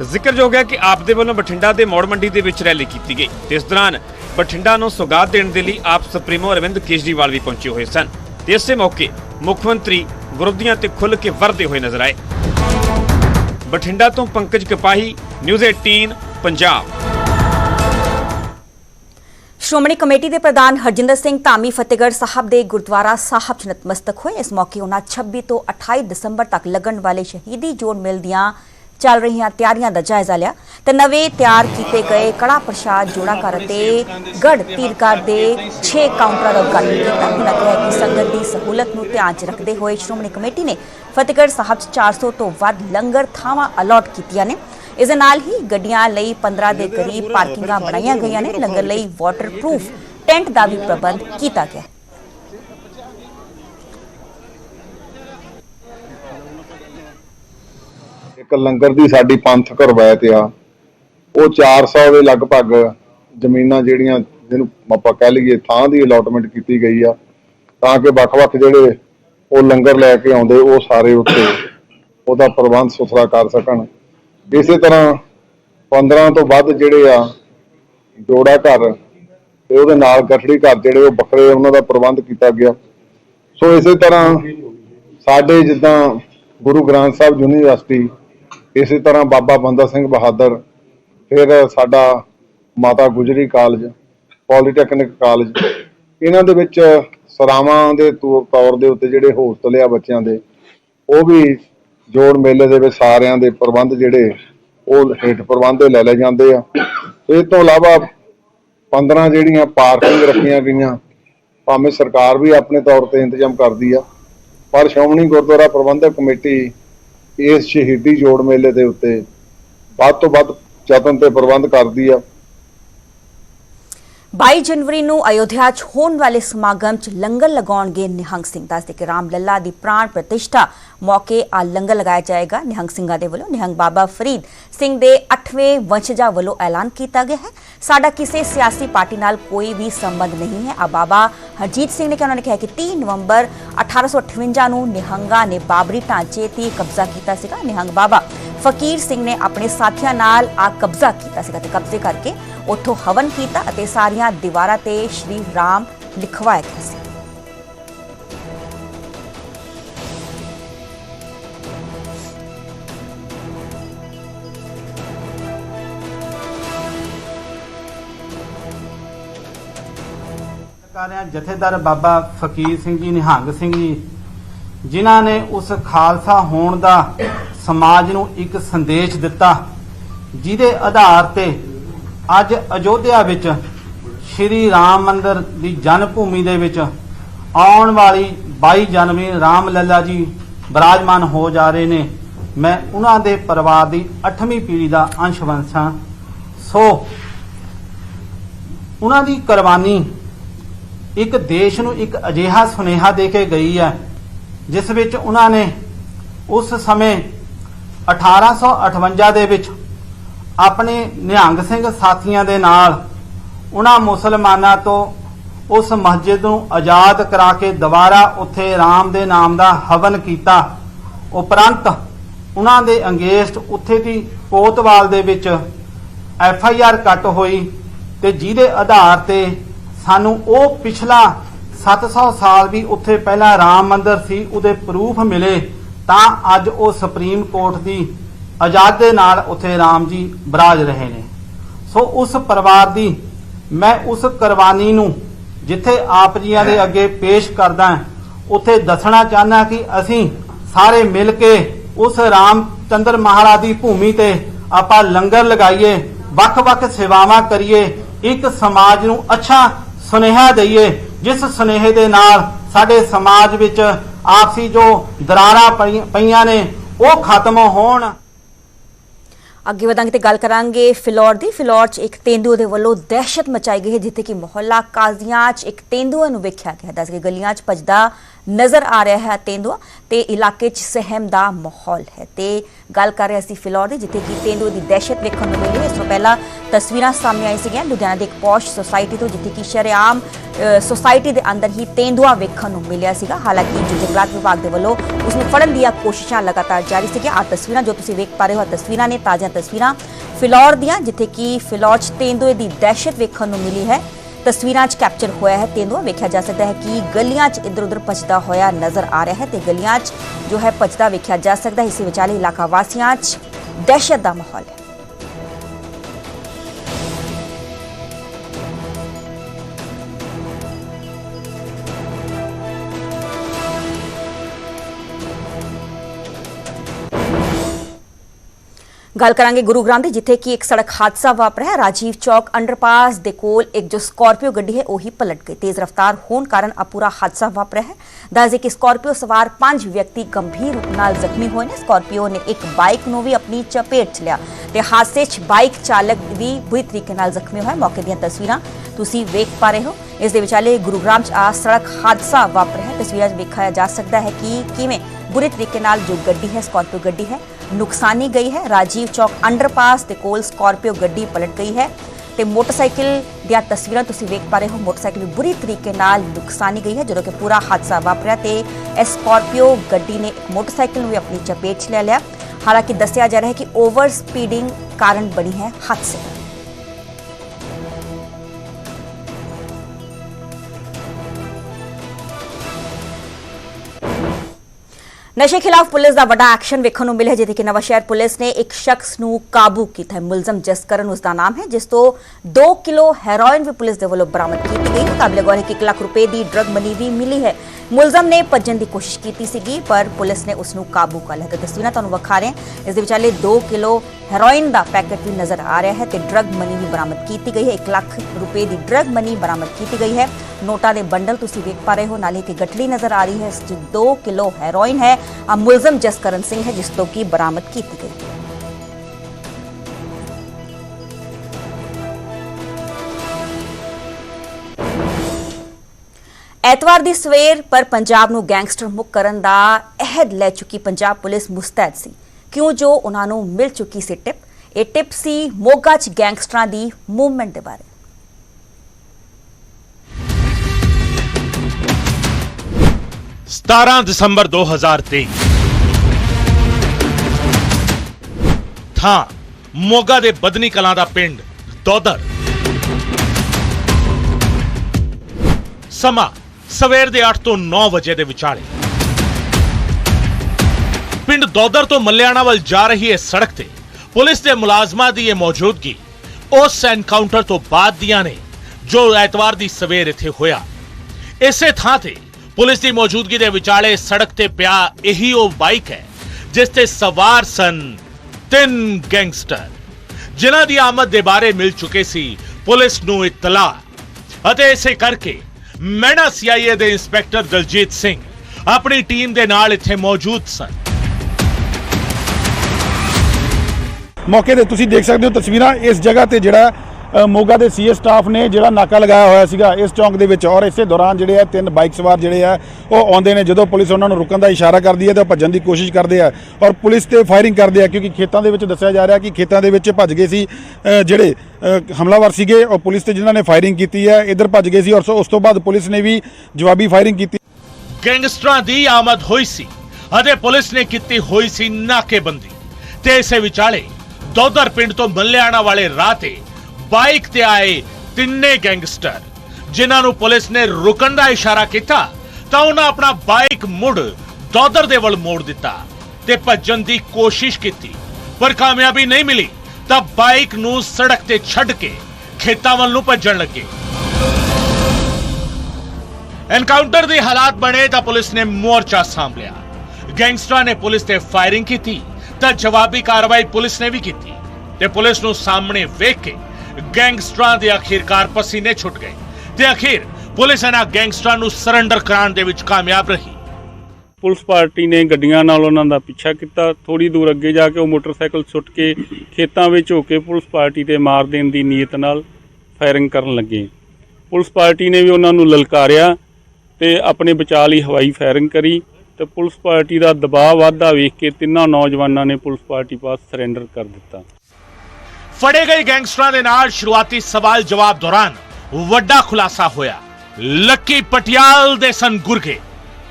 ਜ਼ਿਕਰਯੋਗ ਹੈ ਕਿ ਆਪ ਦੇ ਵੱਲੋਂ ਬਠਿੰਡਾ ਦੇ ਮੌੜ ਮੰਡੀ ਦੇ ਵਿੱਚ ਰੈਲੀ ਕੀਤੀ ਗਈ। ਤੇ ਇਸ ਦੌਰਾਨ ਬਠਿੰਡਾ ਨੂੰ ਸੁਗਾਤ ਦੇਣ ਦੇ ਲਈ ਆਪ ਸੁਪਰੀਮੋ ਅਰਵਿੰਦ ਕੇਜਰੀਵਾਲ ਵੀ ਪਹੁੰਚੇ ਹੋਏ ਸਨ। ਤੇ ਇਸੇ ਮੌਕੇ ਮੁੱਖ ਮੰਤਰੀ ਵਿਰੋਧੀਆਂ ਤੇ ਖੁੱਲ੍ਹ ਕੇ ਵਰਦੇ ਹੋਏ ਨਜ਼ਰ ਆਏ। ਬਠਿੰਡਾ ਤੋਂ ਪੰਕਜ ਕਪਾਹੀ, ਨਿਊਜ਼ 18 ਪੰਜਾਬ। ਸ਼੍ਰੋਮਣੀ ਕਮੇਟੀ ਦੇ ਪ੍ਰਧਾਨ ਹਰਜਿੰਦਰ ਸਿੰਘ ਧਾਮੀ ਫਤਿਹਗੜ੍ਹ ਸਾਹਿਬ ਦੇ ਗੁਰਦੁਆਰਾ ਸਾਹਿਬ 'ਚ ਨਤਮਸਤਕ ਹੋਏ। ਇਸ ਮੌਕੇ ਉਹਨਾਂ 26 ਤੋਂ 28 ਦਸੰਬਰ ਤੱਕ ਲੱਗਣ ਵਾਲੇ ਸ਼ਹੀਦੀ ਜੋੜ ਮੇਲ ਦੀਆਂ ਚੱਲ ਰਹੀਆਂ ਤਿਆਰੀਆਂ ਦਾ ਜਾਇਜ਼ਾ ਲਿਆ ਤੇ ਨਵੇਂ ਤਿਆਰ ਕੀਤੇ ਗਏ ਕੜਾ ਪ੍ਰਸ਼ਾਦ ਜੋੜਾਘਰ ਅਤੇ ਗੜ ਤੀਰਕਾਰ ਦੇ 6 ਕਾਊਂਟਰਾਂ ਦਾ ਉਦਘਾਟਨ ਕੀਤਾ। ਉਹਨਾਂ ਕਿਹਾ ਕਿ ਸੰਗਤ ਦੀ ਸਹੂਲਤ ਨੂੰ ਧਿਆਨ 'ਚ ਰੱਖਦੇ ਹੋਏ ਸ਼੍ਰੋਮਣੀ ਕਮੇਟੀ ਨੇ ਫਤਿਹਗੜ੍ਹ ਸਾਹਿਬ 'ਚ 400 ਤੋਂ ਵੱਧ ਲੰਗਰ ਥਾਵਾਂ ਅਲਾਟ ਕੀਤੀਆਂ ਨੇ। ਇਸ ਦੇ ਨਾਲ ਹੀ ਗੱਡੀਆਂ ਲਈ 15 ਦੇ ਕਰੀਬ ਪਾਰਕਿੰਗਾਂ ਬਣਾਈਆਂ ਗਈਆਂ ਨੇ। ਲੰਗਰ ਲਈ ਵਾਟਰਪ੍ਰੂਫ ਟੈਂਟ ਦਾ ਵੀ ਪ੍ਰਬੰਧ ਕੀਤਾ ਗਿਆ। ਇੱਕ ਲੰਗਰ ਦੀ ਸਾਡੀ ਪੰਥਕ ਰਵਾਇਤ ਆ। ਉਹ 400 ਦੇ ਲਗਭਗ ਜ਼ਮੀਨਾਂ ਜਿਹੜੀਆਂ ਜਿਹਨੂੰ ਆਪਾਂ ਕਹਿ ਲਈਏ ਥਾਂ ਦੀ ਅਲਾਟਮੈਂਟ ਕੀਤੀ ਗਈ ਆ ਤਾਂ ਕਿ ਵੱਖ-ਵੱਖ ਜਿਹੜੇ ਉਹ ਲੰਗਰ ਲੈ ਕੇ ਆਉਂਦੇ ਉਹ ਸਾਰੇ ਉੱਥੇ ਉਹਦਾ ਪ੍ਰਬੰਧ ਸੁਥਰਾ ਕਰ ਸਕਣ। ਇਸੇ ਤਰ੍ਹਾਂ 15 ਤੋਂ ਵੱਧ ਜਿਹੜੇ ਆ ਜੋੜਾ ਘਰ ਤੇ ਉਹਦੇ ਨਾਲ ਗਠੜੀ ਘਰ ਜਿਹੜੇ ਉਹ ਵੱਖਰੇ ਉਹਨਾਂ ਦਾ ਪ੍ਰਬੰਧ ਕੀਤਾ ਗਿਆ। ਸੋ ਇਸੇ ਤਰ੍ਹਾਂ ਸਾਡੇ ਜਿੱਦਾਂ ਗੁਰੂ ਗ੍ਰੰਥ ਸਾਹਿਬ ਯੂਨੀਵਰਸਿਟੀ, ਇਸੇ ਤਰ੍ਹਾਂ ਬਾਬਾ ਬੰਦਾ ਸਿੰਘ ਬਹਾਦਰ, ਫਿਰ ਸਾਡਾ Mata Gujri college, polytechnic college, ਇਹਨਾਂ ਦੇ ਵਿੱਚ ਸਰਾਵਾਂ ਦੇ ਤੌਰ ਤੌਰ ਦੇ ਉੱਤੇ ਜਿਹੜੇ ਹੋਸਟਲ ਆ ਬੱਚਿਆਂ ਦੇ, ਉਹ ਵੀ ਜੋੜ ਮੇਲੇ ਦੇ ਵਿੱਚ ਸਾਰਿਆਂ ਦੇ ਪ੍ਰਬੰਧ ਜਿਹੜੇ, ਉਹ ਹੇਠ ਪ੍ਰਬੰਧ ਲੈ ਲਏ ਜਾਂਦੇ ਆ। ਇਹ ਤੋਂ ਇਲਾਵਾ 15 ਜਿਹੜੀਆਂ ਪਾਰਕਿੰਗ ਰੱਖੀਆਂ ਗਈਆਂ, ਭਾਵੇਂ ਸਰਕਾਰ ਵੀ ਆਪਣੇ ਤੌਰ ਤੇ ਇੰਤਜ਼ਾਮ ਕਰਦੀ ਆ, ਪਰ ਸ਼੍ਰੋਮਣੀ ਗੁਰਦੁਆਰਾ ਪ੍ਰਬੰਧਕ ਕਮੇਟੀ ਇਸ ਸ਼ਹੀਦੀ ਜੋੜ ਮੇਲੇ ਦੇ ਉੱਤੇ ਵੱਧ ਤੋਂ ਵੱਧ ਯਤਨ ਤੇ ਪ੍ਰਬੰਧ ਕਰਦੀ ਆ। 22 ਜਨਵਰੀ ਨੂੰ ਅਯੋਧਿਆ 'ਚ ਹੋਣ ਵਾਲੇ ਸਮਾਗਮ 'ਚ ਲੰਗਰ ਲਗਾਉਣਗੇ ਨਿਹੰਗ ਸਿੰਘ। ਦੱਸਦੇ ਕਿ ਰਾਮ ਲੱਲਾ ਦੀ ਪ੍ਰਾਣ ਪ੍ਰਤਿਸ਼ਠਾ ਮੌਕੇ ਆ ਲੰਗਰ ਲਗਾਇਆ ਜਾਏਗਾ। ਨਿਹੰਗ ਸਿੰਘਾਂ ਦੇ ਵੱਲੋਂ ਨਿਹੰਗ ਬਾਬਾ ਫਰੀਦ ਸਿੰਘ ਦੇ 8ਵੇਂ ਵੰਸ਼ਜਾਂ ਵੱਲੋਂ ਐਲਾਨ ਕੀਤਾ ਗਿਆ ਹੈ। ਸਾਡਾ ਕਿਸੇ ਸਿਆਸੀ ਪਾਰਟੀ ਨਾਲ ਕੋਈ ਵੀ ਸੰਬੰਧ ਨਹੀਂ ਹੈ। ਆ ਬਾਬਾ ਹਰਜੀਤ ਸਿੰਘ ਨੇ ਕਿਹਾ ਉਹਨਾਂ ਨੇ ਕਿਹਾ ਕਿ 30 ਨਵੰਬਰ 1858 ਨੂੰ ਨਿਹੰਗਾਂ ਨੇ ਬਾਬਰੀ ਢਾਂਚੇ ਤੇ ਕਬਜ਼ਾ ਕੀਤਾ ਸੀਗਾ। ਨਿਹੰਗ ਬਾਬਾ ਫਕੀਰ ਸਿੰਘ ਨੇ ਆਪਣੇ ਸਾਥੀਆਂ ਨਾਲ ਆ ਕਬਜ਼ਾ ਕੀਤਾ ਸੀਗਾ ਤੇ ਕਬਜ਼ੇ ਕਰਕੇ ਉੱਥੋਂ ਹਵਨ ਕੀਤਾ ਅਤੇ ਸਾਰੀਆਂ ਦੀਵਾਰਾਂ ਤੇ ਸ਼੍ਰੀ ਰਾਮ ਲਿਖਵਾਇਆ ਗਿਆ ਸੀ। ਕਰ ਜਥੇਦਾਰ ਬਾਬਾ ਫਕੀਰ ਸਿੰਘ ਜੀ, ਨਿਹੰਗ ਸਿੰਘ ਜੀ, ਜਿਨ੍ਹਾਂ ਨੇ ਉਸ ਖਾਲਸਾ ਹੋਣ ਦਾ ਸਮਾਜ ਨੂੰ ਇੱਕ ਸੰਦੇਸ਼ ਦਿੱਤਾ, ਜਿਹਦੇ ਆਧਾਰ ਤੇ ਅੱਜ ਅਯੋਧਿਆ ਵਿੱਚ ਸ਼੍ਰੀ ਰਾਮ ਮੰਦਿਰ ਦੀ ਜਨਮ ਭੂਮੀ ਦੇ ਵਿੱਚ ਆਉਣ ਵਾਲੀ 22 ਜਨਵਰੀ ਰਾਮ ਲੱਲਾ ਜੀ ਬਰਾਜਮਾਨ ਹੋ ਜਾ ਰਹੇ ਨੇ। ਮੈਂ ਉਹਨਾਂ ਦੇ ਪਰਿਵਾਰ ਦੀ 8ਵੀਂ ਪੀੜ੍ਹੀ ਦਾ ਅੰਸ਼ ਵੰਸ਼ਾਂ। ਸੋ, ਉਹਨਾਂ ਦੀ ਕੁਰਬਾਨੀ ਇੱਕ ਦੇਸ਼ ਨੂੰ ਇੱਕ ਅਜਿਹਾ ਸੁਨੇਹਾ ਦੇ ਕੇ ਗਈ ਹੈ, ਜਿਸ ਵਿੱਚ ਉਹਨਾਂ ਨੇ ਉਸ ਸਮੇਂ 1858 ਦੇ ਵਿੱਚ ਆਪਣੇ ਨਿਹੰਗ ਸਿੰਘ ਸਾਥੀਆਂ ਦੇ ਨਾਲ ਉਹਨਾਂ ਮੁਸਲਮਾਨਾਂ ਤੋਂ ਉਸ ਮਸਜਿਦ ਨੂੰ ਆਜ਼ਾਦ ਕਰਾ ਕੇ ਦੁਬਾਰਾ ਉੱਥੇ ਰਾਮ ਦੇ ਨਾਮ ਦਾ ਹਵਨ ਕੀਤਾ। ਉਪਰੰਤ ਉਹਨਾਂ ਦੇ ਅੰਗੇਸਟ ਉੱਥੇ ਦੀ ਕੋਤਵਾਲ ਦੇ ਵਿੱਚ ਐਫ ਆਈ ਆਰ ਕੱਟ ਹੋਈ ਤੇ ਜਿਹਦੇ ਆਧਾਰ ਤੇ ਸਾਨੂੰ ਉਹ ਪਿਛਲਾ 700 ਸਾਲ ਵੀ ਉੱਥੇ ਪਹਿਲਾਂ ਰਾਮ ਮੰਦਿਰ ਸੀ, ਉਹਦੇ ਪ੍ਰੂਫ ਮਿਲੇ ਤਾਂ ਅੱਜ ਉਹ ਸੁਪਰੀਮ ਕੋਰਟ ਦੀ ਆਜ਼ਾਦ ਦੇ ਨਾਲ ਉੱਥੇ ਰਾਮ ਜੀ ਬਰਾਜ ਰਹੇ ਨੇ। ਸੋ ਉਸ ਪਰਿਵਾਰ ਦੀ ਮੈਂ ਉਸ ਕੁਰਬਾਨੀ ਨੂੰ ਜਿੱਥੇ ਆਪ ਜੀਆਂ ਦੇ ਅੱਗੇ ਪੇਸ਼ ਕਰਦਾ ਉੱਥੇ ਦੱਸਣਾ ਚਾਹਨਾ ਕਿ ਅਸੀਂ ਸਾਰੇ ਮਿਲ ਕੇ ਉਸ ਰਾਮਚੰਦਰ ਮਹਾਰਾਜ ਦੀ ਭੂਮੀ ਤੇ ਆਪਾਂ ਲੰਗਰ ਲਗਾਈਏ, ਵੱਖ-ਵੱਖ ਸੇਵਾਵਾਂ ਕਰੀਏ, ਇੱਕ ਸਮਾਜ ਨੂੰ ਅੱਛਾ ਸੁਨੇਹਾ ਦਈਏ, ਜਿਸ ਸੁਨੇਹੇ ਦੇ ਨਾਲ ਸਾਡੇ ਸਮਾਜ ਵਿੱਚ ਆਪਸੀ ਜੋ ਦਰਾਰਾਂ ਪਈ- ਪਈਆਂ ਨੇ, ਉਹ ਖਤਮ ਹੋਣ। ਅੱਗੇ ਵਧਾਂਗੇ ਤੇ ਗੱਲ ਕਰਾਂਗੇ ਫਿਲੌਰ ਦੀ। ਫਿਲੌਰ 'ਚ ਇੱਕ ਤੇਂਦੂਏ ਦੇ ਵੱਲੋਂ ਦਹਿਸ਼ਤ ਮਚਾਈ ਗਈ ਹੈ, ਜਿੱਥੇ ਕਿ ਮੁਹੱਲਾ ਕਾਜ਼ੀਆਂ 'ਚ ਇੱਕ ਤੇਂਦੂਏ ਨੂੰ ਵੇਖਿਆ ਗਿਆ ਦੱਸ ਕੇ ਗਲੀਆਂ 'ਚ ਭਜਦਾ ਨਜ਼ਰ ਆ ਰਿਹਾ ਹੈ ਤੇਂਦੂਆ ਤੇ ਇਲਾਕੇ 'ਚ ਸਹਿਮ ਦਾ ਮਾਹੌਲ ਹੈ ਤੇ ਗੱਲ ਕਰ ਰਹੇ ਅਸੀਂ ਫਿਲੌਰ ਦੀ, ਜਿੱਥੇ ਕਿ ਤੇਂਦੂਏ ਦੀ ਦਹਿਸ਼ਤ ਵੇਖਣ ਨੂੰ ਮਿਲੀ ਇਸ ਤੋਂ ਪਹਿਲਾਂ ਤਸਵੀਰਾਂ ਸਾਹਮਣੇ ਆਈ ਸੀਗੀਆਂ, ਲੁਧਿਆਣਾ ਦੇ ਇੱਕ ਪੌਸ਼ ਸੁਸਾਇਟੀ ਤੋਂ, ਜਿੱਥੇ ਕਿ ਸ਼ਰੇਆਮ ਸੁਸਾਇਟੀ ਦੇ ਅੰਦਰ ਹੀ ਤੇਂਦੂਆ ਵੇਖਣ ਨੂੰ ਮਿਲਿਆ ਸੀਗਾ। ਹਾਲਾਂਕਿ ਜੋ ਜੰਗਲਾਤ ਵਿਭਾਗ ਦੇ ਵੱਲੋਂ ਉਸ ਨੂੰ ਫੜਨ ਦੀਆਂ ਕੋਸ਼ਿਸ਼ਾਂ ਲਗਾਤਾਰ ਜਾਰੀ ਸੀਗੀਆਂ। ਆ ਤਸਵੀਰਾਂ ਜੋ ਤੁਸੀਂ ਵੇਖ ਪਾ ਰਹੇ ਹੋ ਤਸਵੀਰਾਂ ਨੇ ਤਾਜ਼ੀਆਂ ਤਸਵੀਰਾਂ ਫਿਲੌਰ ਦੀਆਂ, ਜਿੱਥੇ ਕਿ ਫਿਲੌਰ 'ਚ ਤੇਂਦੂਏ ਦੀ ਦਹਿਸ਼ਤ ਵੇਖਣ ਨੂੰ ਮਿਲੀ ਹੈ। ਤਸਵੀਰਾਂ 'ਚ ਕੈਪਚਰ ਹੋਇਆ ਹੈ ਤੇਂਦੂਆ। ਵੇਖਿਆ ਜਾ ਸਕਦਾ ਹੈ ਕਿ ਗਲੀਆਂ 'ਚ ਇੱਧਰ ਉੱਧਰ ਭਜਦਾ ਹੋਇਆ ਨਜ਼ਰ ਆ ਰਿਹਾ ਹੈ ਤੇ ਗਲੀਆਂ 'ਚ ਜੋ ਹੈ ਭਜਦਾ ਵੇਖਿਆ ਜਾ ਸਕਦਾ ਹੈ। ਇਸੇ ਵਿਚਾਲੇ ਇਲਾਕਾ ਵਾਸੀਆਂ 'ਚ ਦਹਿਸ਼ਤ ਦਾ ਮਾਹੌਲ ਹੈ। ਗੱਲ ਕਰਾਂਗੇ ਗੁਰੂਗ੍ਰਾਮ ਦੀ, ਜਿੱਥੇ ਕਿ ਇੱਕ ਸੜਕ ਹਾਦਸਾ ਵਾਪਰਿਆ ਹੈ। ਰਾਜੀਵ ਚੌਕ ਅੰਡਰਪਾਸ ਦੇ ਕੋਲ ਇੱਕ ਜੋ ਸਕਾਰਪੀਓ ਗੱਡੀ ਹੈ, ਉਹੀ ਪਲਟ ਗਈ। ਤੇਜ਼ ਰਫ਼ਤਾਰ ਹੋਣ ਕਾਰਨ ਆ ਪੂਰਾ ਹਾਦਸਾ ਵਾਪਰਿਆ ਹੈ। ਦੱਸਦੇ ਕਿ ਸਕਾਰਪੀਓ ਸਵਾਰ ਪੰਜ ਵਿਅਕਤੀ ਗੰਭੀਰ ਰੂਪ ਨਾਲ ਜ਼ਖਮੀ ਹੋਏ ਨੇ। ਸਕਾਰਪੀਓ ਨੇ ਇੱਕ ਬਾਈਕ ਨੂੰ ਵੀ ਆਪਣੀ ਚਪੇਟ 'ਚ ਲਿਆ ਤੇ ਹਾਦਸੇ 'ਚ ਬਾਈਕ ਚਾਲਕ ਵੀ ਬੁਰੀ ਤਰੀਕੇ ਨਾਲ ਜ਼ਖਮੀ ਹੋਇਆ। ਮੌਕੇ ਦੀਆਂ ਤਸਵੀਰਾਂ ਤੁਸੀਂ ਵੇਖ ਪਾ ਰਹੇ ਹੋ। ਇਸ ਦੇ ਵਿਚਾਲੇ ਗੁਰੂਗ੍ਰਾਮ 'ਚ ਆ ਸੜਕ ਹਾਦਸਾ ਵਾਪਰਿਆ ਹੈ। ਤਸਵੀਰਾਂ 'ਚ ਵੇਖਿਆ ਜਾ ਸਕਦਾ ਹੈ ਕਿ ਕਿਵੇਂ ਬੁਰੇ ਤਰੀਕੇ ਨਾਲ ਜੋ ਗੱਡੀ ਹੈ, ਸਕਾਰਪੀਓ ਗੱਡੀ ਹੈ ਨੁਕਸਾਨੀ ਗਈ ਹੈ। ਰਾਜੀਵ ਚੌਕ ਅੰਡਰਪਾਸ ਦੇ ਕੋਲ ਸਕਾਰਪੀਓ ਗੱਡੀ ਪਲਟ ਗਈ ਹੈ ਤੇ ਮੋਟਰਸਾਈਕਲ ਦੀਆਂ ਤਸਵੀਰਾਂ ਤੁਸੀਂ ਵੇਖ ਪਾ ਰਹੇ ਹੋ। ਮੋਟਰਸਾਈਕਲ ਵੀ ਬੁਰੀ ਤਰੀਕੇ ਨਾਲ ਨੁਕਸਾਨੀ ਗਈ ਹੈ, ਜਦੋਂ ਕਿ ਪੂਰਾ ਹਾਦਸਾ ਵਾਪਰਿਆ ਤੇ ਇਹ ਸਕਾਰਪੀਓ ਗੱਡੀ ਨੇ ਇੱਕ ਮੋਟਰਸਾਈਕਲ ਨੂੰ ਵੀ ਆਪਣੀ ਚਪੇਟ 'ਚ ਲੈ ਲਿਆ। ਹਾਲਾਂਕਿ ਦੱਸਿਆ ਜਾ ਰਿਹਾ ਹੈ ਕਿ ਓਵਰ ਸਪੀਡਿੰਗ ਕਾਰਨ ਬਣੀ ਹੈ ਹਾਦਸੇ। ਨਸ਼ੇ ਖਿਲਾਫ ਪੁਲਿਸ ਦਾ ਵੱਡਾ ਐਕਸ਼ਨ ਵੇਖਣ ਨੂੰ ਮਿਲਿਆ, ਜਿੱਥੇ ਕਿ ਨਵਾਂਸ਼ਹਿਰ ਪੁਲਿਸ ਨੇ ਇੱਕ ਸ਼ਖਸ ਨੂੰ ਕਾਬੂ ਕੀਤਾ ਹੈ। ਮੁਲਜ਼ਮ ਜਸਕਰਨ ਉਸ ਦਾ ਨਾਮ ਹੈ, ਜਿਸ ਤੋਂ 2 ਕਿਲੋ ਹੈਰੋਇਨ ਵੀ ਪੁਲਿਸ ਦੇ ਵੱਲੋਂ ਬਰਾਮਦ ਕੀਤੀ ਗਈ। ਕਾਬਲੇ ਗੌਰ ਹੈ ਕਿ 1 ਲੱਖ ਰੁਪਏ ਦੀ ਡਰਗ ਮਨੀ ਵੀ ਮਿਲੀ ਹੈ। ਮੁਲਜ਼ਮ ਨੇ ਭੱਜਣ ਦੀ ਕੋਸ਼ਿਸ਼ ਕੀਤੀ ਸੀਗੀ, ਪਰ ਪੁਲਿਸ ਨੇ ਉਸ ਨੂੰ ਕਾਬੂ ਕਰ ਲਿਆ। ਤੇ ਤਸਵੀਰਾਂ ਤੁਹਾਨੂੰ ਵਿਖਾ ਰਹੇ ਹਾਂ ਇਸ ਦੇ ਵਿਚਾਲੇ 2 ਕਿਲੋ ਹੈਰੋਇਨ ਦਾ ਪੈਕੇਟ ਵੀ ਨਜ਼ਰ ਆ ਰਿਹਾ ਹੈ ਤੇ ਡਰਗ ਮਨੀ ਵੀ ਬਰਾਮਦ ਕੀਤੀ ਗਈ ਹੈ। 1 ਲੱਖ ਰੁਪਏ ਦੀ ਡਰਗ ਮਨੀ ਬਰਾਮਦ ਕੀਤੀ ਗਈ ਹੈ। ਨੋਟਾਂ ਦੇ ਬੰਡਲ ਤੁਸੀਂ ਵੇਖ ਪਾ ਰਹੇ ਹੋ, ਨਾਲੇ ਕਿ ਗਠੜੀ ਨਜ਼ਰ ਆ ਰਹੀ ਹੈ, ਇਸ 'ਚ 2 ਕਿਲੋ ਹੈਰੋਇਨ ਹੈ। ਆ ਮੁਲਜ਼ਮ ਜਸਕਰਨ ਸਿੰਘ ਹੈ, ਜਿਸ ਤੋਂ ਕੀ ਬਰਾਮਦ ਕੀਤੀ ਗਈ ਹੈ। ਐਤਵਾਰ ਦੀ ਸਵੇਰ ਪਰ ਪੰਜਾਬ ਨੂੰ ਗੈਂਗਸਟਰ ਮੁਕਤ ਕਰਨ ਦਾ ਅਹਿਦ ਲੈ ਚੁੱਕੀ ਪੰਜਾਬ ਪੁਲਿਸ ਮੁਸਤੈਦ ਸੀ। ਕਿਉਂ ਜੋ ਉਹਨਾਂ ਨੂੰ ਮਿਲ ਚੁੱਕੀ ਸੀ ਟਿਪ, ਇਹ ਟਿਪ ਸੀ ਮੋਗਾ 'ਚ ਗੈਂਗਸਟਰਾਂ ਦੀ ਮੂਵਮੈਂਟ ਦੇ ਬਾਰੇ। 17 ਦਸੰਬਰ 2023 ਥਾਂ ਮੋਗਾ ਦੇ ਬਦਨੀ ਕਲਾਂ ਦਾ ਪਿੰਡ ਦੋਦਰ। ਸਮਾਂ ਸਵੇਰ ਦੇ 8 ਤੋਂ 9 ਵਜੇ ਦੇ ਵਿਚਾਲੇ। ਪਿੰਡ ਦੋਦਰ ਤੋਂ ਮੱਲਿਆਣਾ ਵੱਲ ਜਾ ਰਹੀ ਇਹ ਸੜਕ ਤੇ ਪੁਲਿਸ ਦੇ ਮੁਲਾਜ਼ਮਾਂ ਦੀ ਇਹ ਮੌਜੂਦਗੀ ਉਸ ਐਨਕਾਊਂਟਰ ਤੋਂ ਬਾਅਦ ਦੀਆਂ ਨੇ ਜੋ ਐਤਵਾਰ ਦੀ ਸਵੇਰ ਇੱਥੇ ਹੋਇਆ। ਇਸੇ ਥਾਂ ਤੇ ਪੁਲਿਸ ਦੀ ਮੌਜੂਦਗੀ ਦੇ ਵਿਚਾਲੇ ਸੜਕ ਤੇ ਪਿਆ ਇਹੀ ਉਹ ਬਾਈਕ ਹੈ, ਜਿਸ ਤੇ ਸਵਾਰ ਸਨ ਤਿੰਨ ਗੈਂਗਸਟਰ। ਜਿਨ੍ਹਾਂ ਦੀ ਆਮਦ ਦੇ ਬਾਰੇ ਮਿਲ ਚੁੱਕੇ ਸੀ ਪੁਲਿਸ ਨੂੰ ਇਤਲਾ ਅਤੇ ਇਸੇ ਕਰਕੇ ਮੈਨਾ ਸੀਆਈਏ ਦੇ ਇੰਸਪੈਕਟਰ ਦਲਜੀਤ ਸਿੰਘ ਆਪਣੀ ਟੀਮ ਦੇ ਨਾਲ ਇੱਥੇ ਮੌਜੂਦ ਸਨ। ਮੌਕੇ ਤੇ ਤੁਸੀਂ ਦੇਖ ਸਕਦੇ ਹੋ ਤਸਵੀਰਾਂ। ਇਸ ਜਗ੍ਹਾ ਤੇ ਜਿਹੜਾ ਮੋਗਾ ਦੇ ਸੀਏ ਸਟਾਫ ਨੇ ਜਿਹੜਾ ਨਾਕਾ ਲਗਾਇਆ ਹੋਇਆ ਸੀਗਾ ਇਸ ਚੌਂਕ ਦੇ ਵਿੱਚ ਔਰ ਇਸੇ ਦੌਰਾਨ ਜਿਹੜੇ ਆ, ਤਿੰਨ ਬਾਈਕ ਸਵਾਰ ਜਿਹੜੇ ਆ, ਉਹ ਆਉਂਦੇ ਨੇ ਜਦੋਂ ਪੁਲਿਸ ਉਹਨਾਂ ਨੂੰ ਰੁਕਣ ਦਾ ਇਸ਼ਾਰਾ ਕਰਦੀ ਹੈ ਤੇ ਭੱਜਣ ਦੀ ਕੋਸ਼ਿਸ਼ ਕਰਦੇ ਆ ਔਰ ਪੁਲਿਸ ਤੇ ਫਾਇਰਿੰਗ ਕਰਦੇ ਆ ਕਿਉਂਕਿ ਖੇਤਾਂ ਦੇ ਵਿੱਚ ਦੱਸਿਆ ਜਾ ਰਿਹਾ ਕਿ ਖੇਤਾਂ ਦੇ ਵਿੱਚ ਭੱਜ ਗਏ ਸੀ ਜਿਹੜੇ ਹਮਲਾਵਰ ਸੀਗੇ ਔਰ ਪੁਲਿਸ ਤੇ ਜਿਨ੍ਹਾਂ ਨੇ ਫਾਇਰਿੰਗ ਕੀਤੀ ਹੈ, ਇਧਰ ਭੱਜ ਗਏ ਸੀ ਔਰ ਉਸ ਤੋਂ ਬਾਅਦ ਪੁਲਿਸ ਨੇ ਵੀ ਜਵਾਬੀ ਫਾਇਰਿੰਗ ਕੀਤੀ। ਗੈਂਗਸਟਰਾਂ ਦੀ ਆਮਦ ਹੋਈ ਸੀ। ਅਤੇ ਪੁਲਿਸ ਨੇ ਕੀਤੀ ਹੋਈ ਸੀ ਨਾਕੇਬੰਦੀ। ਤੇ ਇਸੇ ਵਿਚਾਲੇ ਦੋਦਰ ਪਿੰਡ ਤੋਂ ਮੱਲਿਆਣਾ ਵਾਲੇ ਰਾਹ ਤੇ ਬਾਈਕ ਤੇ ਆਏ ਤਿੰਨੇ ਗੈਂਗਸਟਰ। ਜਿਨ੍ਹਾਂ ਨੂੰ ਪੁਲਿਸ ਨੇ ਰੁਕਣ ਦਾ ਇਸ਼ਾਰਾ ਕੀਤਾ, ਤਾਂ ਉਹਨਾਂ ਆਪਣਾ ਬਾਈਕ ਮੁੜ ਦੌਦਰ ਦੇ ਵੱਲ ਮੋੜ ਦਿੱਤਾ ਤੇ ਭੱਜਣ ਦੀ ਕੋਸ਼ਿਸ਼ ਕੀਤੀ, ਪਰ ਕਾਮਯਾਬੀ ਨਹੀਂ ਮਿਲੀ, ਤਾਂ ਬਾਈਕ ਨੂੰ ਸੜਕ ਤੇ ਛੱਡ ਕੇ ਖੇਤਾਂ ਵੱਲ ਨੂੰ ਭੱਜਣ ਲੱਗੇ। ਐਨਕਾਊਂਟਰ ਦੇ ਹਾਲਾਤ ਬਣੇ ਤਾਂ ਪੁਲਿਸ ਨੇ ਮੋਰਚਾ ਸਾਂਭ ਲਿਆ। ਗੈਂਗਸਟਰਾਂ ਨੇ ਪੁਲਿਸ ਤੇ ਫਾਇਰਿੰਗ ਕੀਤੀ, ਤਾਂ ਜਵਾਬੀ ਕਾਰਵਾਈ ਪੁਲਿਸ ਨੇ ਵੀ ਕੀਤੀ ਤੇ ਪੁਲਿਸ ਨੂੰ ਸਾਹਮਣੇ ਵੇਖ ਕੇ ਗੈਂਗਸਟਰਾਂ ਦੇ ਆਖਿਰਕਾਰ ਪਸੀਨੇ ਛੁੱਟ ਗਏ ਤੇ ਅਖੀਰ ਪੁਲਿਸ ਇਹਨਾਂ ਗੈਂਗਸਟਰਾਂ ਨੂੰ ਸਰੈਂਡਰ ਕਰਾਉਣ ਦੇ ਵਿੱਚ ਕਾਮਯਾਬ ਰਹੀ। ਪੁਲਿਸ ਪਾਰਟੀ ਨੇ ਗੱਡੀਆਂ ਨਾਲ ਉਹਨਾਂ ਦਾ ਪਿੱਛਾ ਕੀਤਾ। ਥੋੜੀ ਦੂਰ ਅੱਗੇ ਜਾ ਕੇ ਉਹ ਮੋਟਰਸਾਈਕਲ ਸੁੱਟ ਕੇ ਖੇਤਾਂ ਵਿੱਚ ਹੋ ਕੇ ਪੁਲਿਸ ਪਾਰਟੀ ਤੇ ਮਾਰ ਦੇਣ ਦੀ ਨੀਅਤ ਨਾਲ ਫਾਇਰਿੰਗ ਕਰਨ ਲੱਗੇ। ਪੁਲਿਸ ਪਾਰਟੀ ਨੇ ਵੀ ਉਹਨਾਂ ਨੂੰ ਲਲਕਾਰਿਆ ਤੇ ਆਪਣੇ ਬਚਾਅ ਲਈ ਹਵਾਈ ਫਾਇਰਿੰਗ ਕਰੀ ਤੇ ਪੁਲਿਸ ਪਾਰਟੀ ਦਾ ਦਬਾਅ ਵਾਧਾ ਵੇਖ ਕੇ ਤਿੰਨਾਂ ਨੌਜਵਾਨਾਂ ਨੇ ਪੁਲਿਸ ਪਾਰਟੀ ਪਾਸ ਸਰੈਂਡਰ ਕਰ ਦਿੱਤਾ। ਫੜੇ ਗਏ ਗੈਂਗਸਟਰਾਂ ਦੇ ਨਾਲ ਸ਼ੁਰੂਆਤੀ ਸਵਾਲ ਜਵਾਬ ਦੌਰਾਨ ਵੱਡਾ ਖੁਲਾਸਾ ਹੋਇਆ। ਲੱਕੀ ਪਟਿਆਲ ਦੇ ਸਨ ਗੁਰਗੇ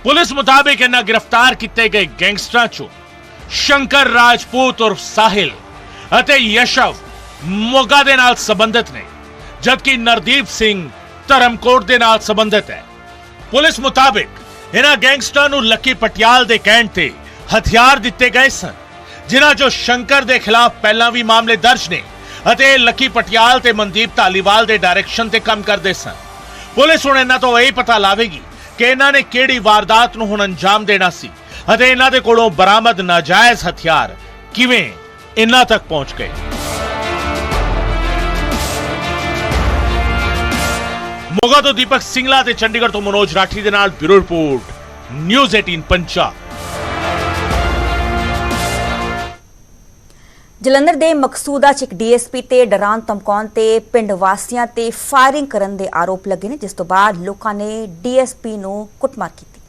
ਪੁਲਿਸ ਮੁਤਾਬਿਕ ਇਹਨਾਂ ਗ੍ਰਿਫਤਾਰ ਕੀਤੇ ਗਏ ਗੈਂਗਸਟਰਾਂ ਚੋਂ ਸ਼ੰਕਰ ਰਾਜਪੂਤ ਔਰ ਸਾਹਿਲ ਅਤੇ ਯਸ਼ਵ ਮੋਗਾ ਦੇ ਨਾਲ ਸੰਬੰਧਿਤ ਨੇ, ਜਦਕਿ ਨਰਦੀਪ ਸਿੰਘ ਧਰਮਕੋਟ ਦੇ ਨਾਲ ਸੰਬੰਧਿਤ ਹੈ। ਪੁਲਿਸ ਮੁਤਾਬਿਕ ਇਹਨਾਂ ਗੈਂਗਸਟਰਾਂ ਨੂੰ ਲੱਕੀ ਪਟਿਆਲ ਦੇ ਕਹਿਣ ਤੇ ਹਥਿਆਰ ਦਿੱਤੇ ਗਏ ਸਨ, ਜਿਨ੍ਹਾਂ ਚੋਂ ਸ਼ੰਕਰ ਦੇ ਖਿਲਾਫ ਪਹਿਲਾਂ ਵੀ ਮਾਮਲੇ ਦਰਜ ਨੇ। ਅਤੇ ਲੱਕੀ ਪਟਿਆਲ ਤੇ ਮਨਦੀਪ ਧਾਲੀਵਾਲ ਦੇ ਡਾਇਰੈਕਸ਼ਨ ਤੇ ਕੰਮ ਕਰਦੇ ਸਨ। ਪੁਲਿਸ ਹੁਣ ਇਹਨਾਂ ਤੋਂ ਇਹ ਪਤਾ ਲਾਵੇਗੀ ਕਿ ਇਹਨਾਂ ਨੇ ਕਿਹੜੀ ਵਾਰਦਾਤ ਨੂੰ ਹੁਣ ਅੰਜਾਮ ਦੇਣਾ ਸੀ ਅਤੇ ਇਹਨਾਂ ਦੇ ਕੋਲੋਂ ਬਰਾਮਦ ਨਾਜਾਇਜ਼ ਹਥਿਆਰ ਕਿਵੇਂ ਇਹਨਾਂ ਤੱਕ ਪਹੁੰਚ ਗਏ। ਮੋਗਾ ਤੋਂ ਦੀਪਕ ਸਿੰਗਲਾ ਤੇ ਚੰਡੀਗੜ੍ਹ ਤੋਂ ਮਨੋਜ ਰਾਠੀ ਦੇ ਨਾਲ bureau report, news 18 Punjab. Jalandhar ਦੇ ਮਕਸੂਦਾ ਚ ਇੱਕ ਡੀਐਸਪੀ ਤੇ ਡਰਾਨ ਧਮਕਾਉਣ ਤੇ ਪਿੰਡ ਵਾਸੀਆਂ ਤੇ ਫਾਇਰਿੰਗ ਕਰਨ ਦੇ ਆਰੋਪ ਲੱਗੇ ਨੇ, ਜਿਸ ਤੋਂ ਬਾਅਦ ਲੋਕਾਂ ਨੇ ਡੀਐਸਪੀ ਨੂੰ ਕੁੱਟਮਾਰ ਕੀਤੀ।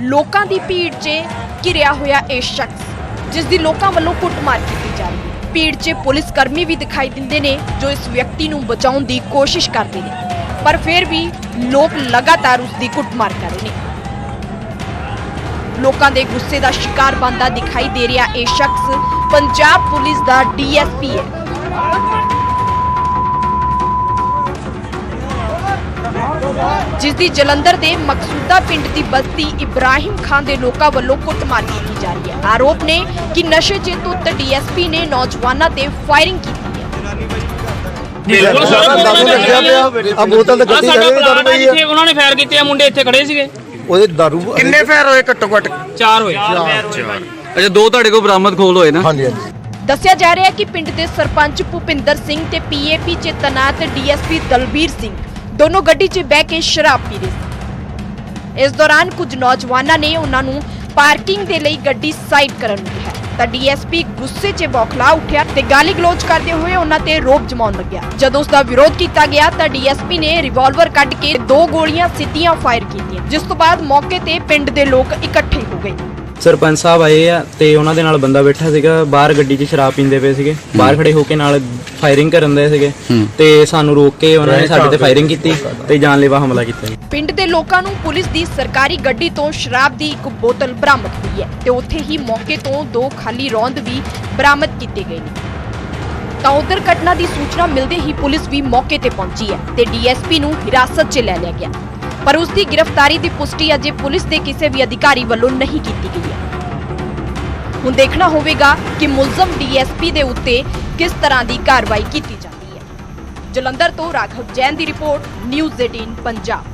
ਲੋਕਾਂ ਦੀ ਭੀੜ 'ਚ ਘਿਰਿਆ ਹੋਇਆ ਇਹ ਸ਼ਖਸ, ਜਿਸ ਦੀ ਲੋਕਾਂ ਵੱਲੋਂ ਕੁੱਟਮਾਰ ਕੀਤੀ। ਭੀੜ 'ਚ ਪੁਲਿਸ ਕਰਮੀ ਵੀ ਦਿਖਾਈ ਦਿੰਦੇ ਨੇ ਜੋ ਇਸ ਵਿਅਕਤੀ ਨੂੰ ਬਚਾਉਣ ਦੀ ਕੋਸ਼ਿਸ਼ ਕਰਦੇ ਨੇ। ਪਰ ਫਿਰ ਵੀ ਲੋਕ ਲਗਾਤਾਰ ਉਸ ਦੀ ਕੁੱਟਮਾਰ ਕਰ ਰਹੇ ਨੇ। ਲੋਕਾਂ ਦੇ ਗੁੱਸੇ ਦਾ ਸ਼ਿਕਾਰ ਬਣਦਾ ਦਿਖਾਈ ਦੇ ਰਿਹਾ। ਇਹ ਸ਼ਖਸ ਪੰਜਾਬ ਪੁਲਿਸ ਦਾ ਡੀਐਸਪੀ ਹੈ। ਜਿਸ ਦੀ ਜਲੰਧਰ ਦੇ ਮਕਸੂਦਾ ਪਿੰਡ ਦੀ ਬਸਤੀ ਇਬਰਾਹਿਮ ਖਾਨ ਦੇ ਲੋਕਾਂ ਵੱਲੋਂ ਕੁੱਟਮਾਰ ਕੀਤੀ ਜਾ ਰਹੀ ਹੈ। ਆਰੋਪ ਨੇ ਕਿ ਨਸ਼ੇ 'ਚ ਧੁੱਤ ਡੀਐਸਪੀ ਨੇ ਨੌਜਵਾਨਾਂ ਤੇ ਫਾਇਰਿੰਗ ਕੀਤੀ ਹੈ। ਆ ਬੋਤਲ ਤਾਂ ਗੱਡੀ ਖੜੇ ਦਰ ਪਈ ਆ। ਉਹਨਾਂ ਨੇ ਫਾਇਰ ਕੀਤੇ ਆ ਮੁੰਡੇ ਇੱਥੇ ਖੜੇ ਸੀਗੇ। ਉਹਦੇ ਦਾਰੂ ਕਿੰਨੇ ਫੇਰ ਹੋਏ ਘੱਟੋ ਘੱਟ? ਚਾਰ ਹੋਏ। ਅੱਛਾ ਦੋ ਤੁਹਾਡੇ ਕੋਲ ਬਰਾਮਦ ਖੋਲ ਹੋਏ ਨਾ? ਹਾਂਜੀ ਹਾਂਜੀ। ਦੱਸਿਆ ਜਾ ਰਿਹਾ ਹੈ ਕਿ ਪਿੰਡ ਦੇ ਸਰਪੰਚ ਭੁਪਿੰਦਰ ਸਿੰਘ ਤੇ ਪੀਏਪੀ 'ਚ ਤੈਨਾਤ ਡੀਐਸਪੀ ਦਲਬੀਰ ਸਿੰਘ ਦੋਨੋਂ ਗੱਡੀ 'ਚ ਬਹਿ ਕੇ ਸ਼ਰਾਬ ਪੀ ਰਹੇ ਸੀ। ਇਸ ਦੌਰਾਨ ਕੁਝ ਨੌਜਵਾਨਾਂ ਨੇ ਉਹਨਾਂ ਨੂੰ ਪਾਰਕਿੰਗ ਦੇ ਲਈ ਗੱਡੀ ਸਾਈਡ ਕਰਨ ਨੂੰ ਕਿਹਾ। ਤਾਂ ਡੀਐਸਪੀ ਗੁੱਸੇ 'ਚ ਬੌਖਲਾ ਉੱਠਿਆ ਤੇ ਗਾਲੀ ਗਲੋਚ ਕਰਦੇ ਹੋਏ ਉਹਨਾਂ ਤੇ ਰੋਬ ਜਮਾਉਣ ਲੱਗਿਆ। ਜਦੋਂ ਉਸ ਦਾ ਵਿਰੋਧ ਕੀਤਾ ਗਿਆ ਤਾਂ ਡੀਐਸਪੀ ਨੇ ਰਿਵਾਲਵਰ ਕੱਢ ਕੇ ਦੋ ਗੋਲੀਆਂ ਸਿੱਧੀਆਂ ਫਾਇਰ ਕੀਤੀਆਂ, ਜਿਸ ਤੋਂ ਬਾਅਦ ਮੌਕੇ ਤੇ ਪਿੰਡ ਦੇ ਲੋਕ ਇਕੱਠੇ ਹੋ ਗਏ। ਸਰਪੰਚ ਸਾਹਿਬ ਆਏ ਆ ਤੇ ਉਹਨਾਂ ਦੇ ਨਾਲ ਬੰਦਾ ਬੈਠਾ ਸੀਗਾ ਬਾਹਰ ਗੱਡੀ 'ਚ ਸ਼ਰਾਬ ਪੀਂਦੇ ਪਏ ਸੀਗੇ। ਬਾਹਰ ਖੜੇ ਹੋ ਕੇ ਨਾਲ ਫਾਇਰਿੰਗ ਕਰਨ ਦੇ ਸੀਗੇ। ਤੇ ਸਾਨੂੰ ਰੋਕ ਕੇ ਉਹਨਾਂ ਨੇ ਸਾਡੇ ਤੇ ਫਾਇਰਿੰਗ ਕੀਤੀ ਤੇ ਜਾਨਲੇਵਾ ਹਮਲਾ ਕੀਤਾ। ਜੀ ਪਿੰਡ ਦੇ ਲੋਕਾਂ ਨੂੰ ਪੁਲਿਸ ਦੀ ਸਰਕਾਰੀ ਗੱਡੀ ਤੋਂ ਸ਼ਰਾਬ ਦੀ ਇੱਕ ਬੋਤਲ ਬਰਾਮਦ ਹੋਈ ਹੈ ਤੇ ਉੱਥੇ ਹੀ ਮੌਕੇ ਤੋਂ ਦੋ ਖਾਲੀ ਰੌਂਦ ਵੀ ਬਰਾਮਦ ਕੀਤੇ ਗਏ ਨੇ। ਤਾਂ ਉਧਰ ਘਟਨਾ ਦੀ ਸੂਚਨਾ ਮਿਲਦੇ ਹੀ ਪੁਲਿਸ ਵੀ ਮੌਕੇ ਤੇ ਪਹੁੰਚੀ ਹੈ ਤੇ ਡੀਐਸਪੀ ਨੂੰ ਹਿਰਾਸਤ 'ਚ ਲੈ ਲਿਆ ਗਿਆ। ਪਰ ਉਸ ਦੀ ਗ੍ਰਿਫਤਾਰੀ ਦੀ ਪੁਸ਼ਟੀ ਅਜੇ ਪੁਲਿਸ ਦੇ ਕਿਸੇ ਵੀ ਅਧਿਕਾਰੀ ਵੱਲੋਂ ਨਹੀਂ ਕੀਤੀ ਗਈ ਹੈ। ਹੁਣ ਦੇਖਣਾ ਹੋਵੇਗਾ ਕਿ ਮੁਲਜ਼ਮ ਡੀਐਸਪੀ ਦੇ ਉੱਤੇ ਕਿਸ ਤਰ੍ਹਾਂ ਦੀ ਕਾਰਵਾਈ ਕੀਤੀ ਜਾਂਦੀ ਹੈ। ਜਲੰਧਰ ਤੋਂ ਰਾਘਵ ਜੈਨ ਦੀ ਰਿਪੋਰਟ, ਨਿਊਜ਼ 18 ਪੰਜਾਬ।